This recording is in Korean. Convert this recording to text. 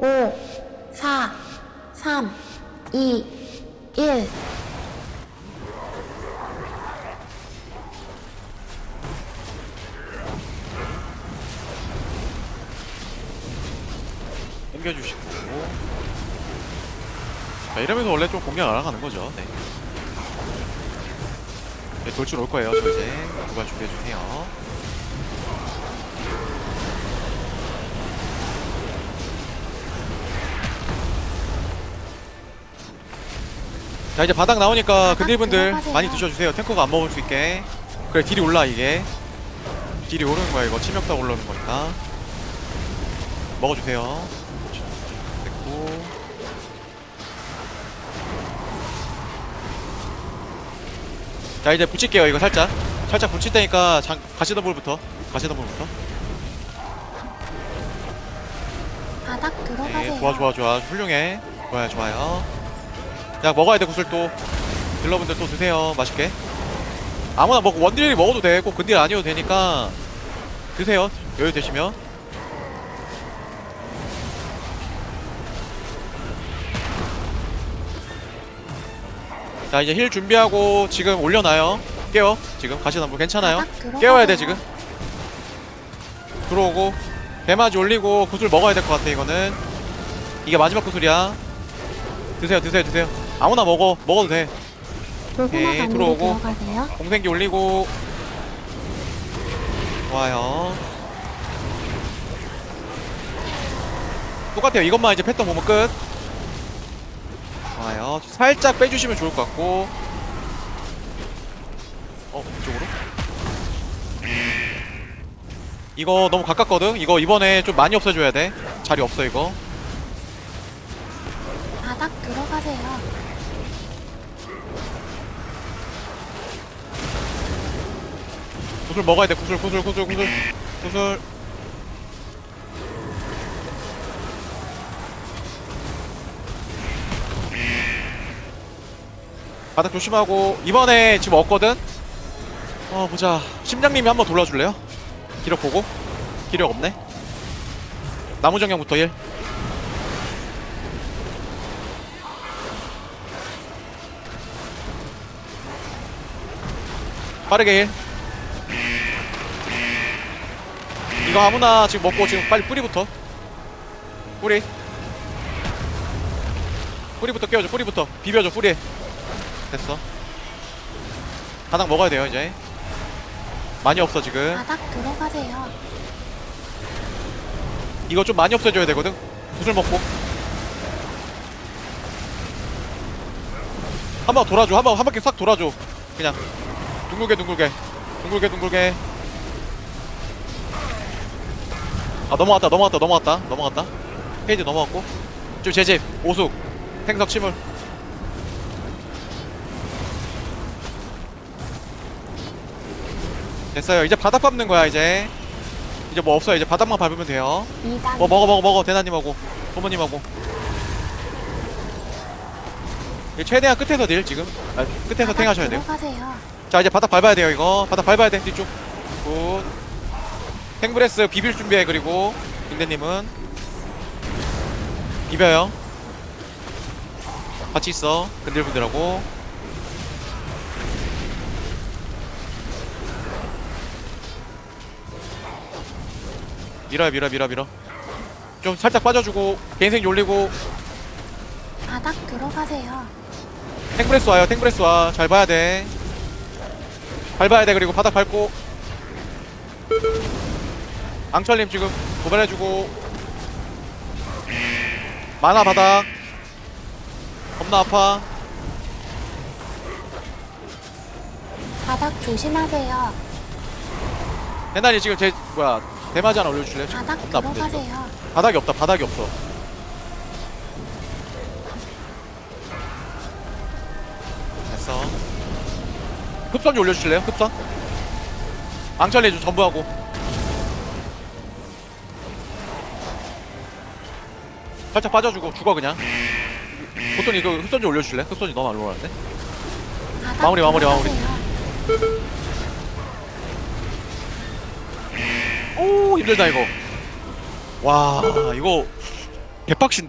5, 4, 3, 2, 1. 옮겨주시고 자 이러면서 원래 좀 공략 알아가는 거죠 네. 네 돌출 올 거예요 저 이제 누가 준비해주세요 자 이제 바닥 나오니까 근딜분들 들어가세요. 많이 드셔주세요. 탱커가 안 먹을 수 있게. 그래 딜이 올라 이게. 딜이 오르는 거야 이거. 치명타 올라오는 거니까. 먹어주세요. 됐고. 자 이제 붙일게요 이거 살짝. 살짝 붙일 테니까 장, 가시던 볼부터. 가시던 볼부터. 바닥 들어가세요. 네 좋아 좋아 좋아. 훌륭해. 좋아요 좋아요 자 먹어야 돼 구슬 또. 딜러분들 또 드세요 맛있게. 아무나 먹 원딜이 먹어도 돼꼭 근딜 아니어도 되니까 드세요 여유 되시면. 자 이제 힐 준비하고 지금 올려놔요. 깨워 지금. 가시는 분 괜찮아요. 깨워야 돼 지금. 들어오고 대마지 올리고 구슬 먹어야 될 것 같아 이거는. 이게 마지막 구슬이야. 드세요 드세요 드세요 아무나 먹어 먹어도 돼. 고구마 오케이, 들어오고. 들어가세요. 공생기 올리고. 좋아요. 똑같아요. 이것만 이제 패턴 보면 끝. 좋아요. 살짝 빼주시면 좋을 것 같고. 어 이쪽으로? 이거 너무 가깝거든? 이거 이번에 좀 많이 없애줘야 돼. 자리 없어 이거 바닥 들어가세요. 구슬 먹어야 돼. 구슬 구슬 구슬 구슬. 구슬. 바닥 조심하고 이번에 지금 없거든? 어 보자. 심장님이 한번 돌려줄래요? 기력 보고? 기력 없네? 나무 정형부터 1 빠르게. 1 이거 아무나 지금 먹고 지금 빨리 뿌리부터. 뿌리. 뿌리부터 깨워줘 뿌리부터. 비벼줘 뿌리 됐어. 바닥 먹어야 돼요 이제. 많이 없어 지금. 바닥 들어가세요. 이거 좀 많이 없애줘야 되거든. 구슬 먹고. 한 번 돌아줘 한 번 한 바퀴 싹 돌아줘 그냥 둥글게 둥글게. 둥글게 둥글게. 아 넘어갔다 넘어갔다 넘어갔다. 넘어갔다. 페이지 넘어갔고. 좀 제집. 오숙. 생석 침울. 됐어요. 이제 바닥 밟는 거야 이제. 이제 뭐 없어요. 이제 바닥만 밟으면 돼요. 2단 뭐 먹어 먹어 먹어. 대나님하고. 부모님하고. 최대한 끝에서 딜 지금. 아, 끝에서 탱하셔야 돼요. 자 이제 바닥 밟아야 돼요 이거. 바닥 밟아야 돼 뒤쪽. 굿. 탱브레스 비빌 준비해 그리고. 빙대님은. 비벼요. 같이 있어 근들분들하고. 밀어요 밀어 밀어 밀어. 좀 살짝 빠져주고 개인생 올리고. 바닥 들어가세요. 탱브레스 와요 탱브레스 와잘 봐야 돼 밟아야 돼. 그리고 바닥 밟고. 앙철님 지금 고발해주고. 만화 바닥. 겁나 아파. 바닥 조심하세요. 대단히 지금 제 뭐야 대마지 하나? 지금 바닥 겁나 아픈데 지금 들어가세요. 바닥이 없다. 바닥이 없어. 됐어 흡선 좀 올려주실래요? 흡선? 앙철님 좀 전부 하고. 살짝 빠져주고 죽어 그냥. 보통 이거 흡선 좀 올려주실래? 흡선이 너무 안 올라가는데? 바닥 마무리, 마무리, 마무리. 오 힘들다 이거. 와 이거 개빡신